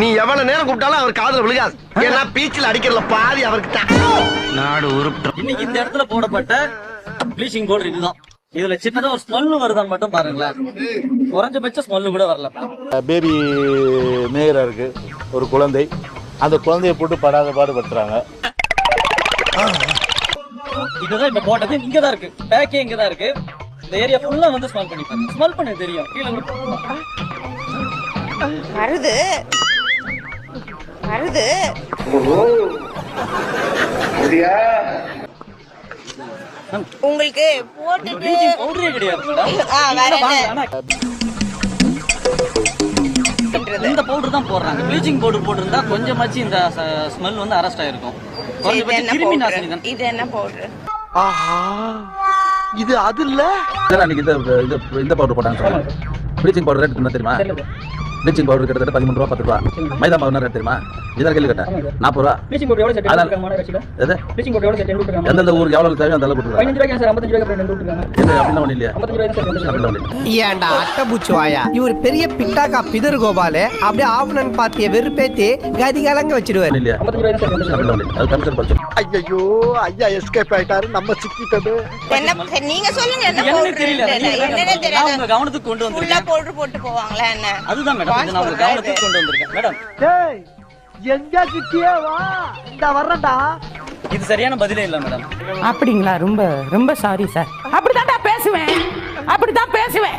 நீ எவ்வளவு நேரம் கூப்பிட்டாலும் அவர் காதுல விழுகாது. ஏன்னா பீச்சில் அடிக்கிறதுல பாதி அவருக்கு தான் நாடு உருப்பிட்டோம் இன்னைக்கு இந்த இடத்துல போடப்பட்ட ப்ளீச்சிங் பவுடர் இதுதான். இதுல சின்னதா ஒரு ஸ்மெல் வருதான்னு மட்டும் பாருங்களேன். குறைஞ்சபட்ச ஸ்மெல்லு கூட வரல. பேபி மேயரா இருக்கு. ஒரு குழந்தை. அந்த குழந்தையை போட்டு படாத பாடுபடுத்துறாங்க இதுதான் இப்ப போட்டது இங்க தான் இருக்கு. பேக்கே இங்க தான் இருக்கு. இந்த ஏரியா ஃபுல்லா வந்து ஸ்மெல் பண்ணி பாருங்க ஸ்மெல் பண்ண தெரியும். கீழ வருது. வருது. உங்களுக்கு போட்டுட்டு இந்த பவுடர் தான்? போடுறாங்க. ப்ளீச்சிங் பவுடர் போட்டிருந்தா கொஞ்சமாச்சு இந்த ஸ்மெல் வந்து அரெஸ்ட் ஆயிருக்கும். இது குறைஞ்சபட்சம் என்ன கிருமி நாசினி பவுடர் தான்? இது என்ன பவுடர் ஆஹா இது அது இல்ல? அன்னைக்கு இந்த இந்த இந்த பவுடர் போட்டாங்க ப்ளீச்சிங் பவுடர் ரேட் என்ன தெரியுமா? ப்ளீச்சிங் பவுடர் கிட்டத்தட்ட பதிமூணு ரூபா பத்து ரூபா. மைதா மாவு என்ன தெரியுமா? இதான் கேள்வி கேட்டேன். நாற்பது ரூபா. ப்ளீச்சிங் பவுடர் எவ்வளோ எது? ப்ளீச்சிங் பவுடர் எவ்வளோ எந்தெந்த ஊருக்கு எவ்வளவு தேவையோ அந்த அளவு கொடுத்துருக்காங்க பதினஞ்சு ரூபாய்க்கு சார் ஐம்பத்தஞ்சு ரூபாய்க்கு அப்புறம் எடுத்துருக்காங்க இது அப்படிலாம் ஒன்றும் இல்லையா. ஐம்பத்தஞ்சு ரூபாய்க்கு சார் வந்துச்சு. அப்படிலாம் ஒன்றும் இல்லை ஏன்டா அட்டபூச்சி வாயா? இவர் பெரிய பிட்டாக்கா பிதர் கோபாலு. அப்படியே ஆவணன் பார்த்திய வெறுப்பேத்தி கதி கலங்க வச்சிடுவாரு ஒன்றும் இல்லையா. ஐம்பத்தஞ்சு ரூபாய்க்கு சார் வந்துச்சு. அப்படிலாம் ஒன்றும் இல்லை அது கமிஷன் பட்சம் ஐயோ ஐயா எஸ்கேப் ஆயிட்டாரு. நம்ம சிக்கிட்டது. என்ன நீங்க சொல்லுங்க என்ன தெரியல. என்னன்னே தெரியாது உங்க கவனத்துக்கு கொண்டு ஃபுல்லா வந்திருக்கேன் பவுடர் போட்டு போவாங்களா என்ன? அதுதான் மேடம் நான் உங்க Wash கவனத்துக்கு கொண்டு வந்திருக்கேன். மேடம் எங்க கிட்டியே வா. இந்த வர்றடா இது சரியான பதிலே இல்ல மேடம் அப்படிங்களா? ரொம்ப ரொம்ப சாரி சார் அப்படிதான் பேசுவேன். அப்படிதான் பேசுவேன்.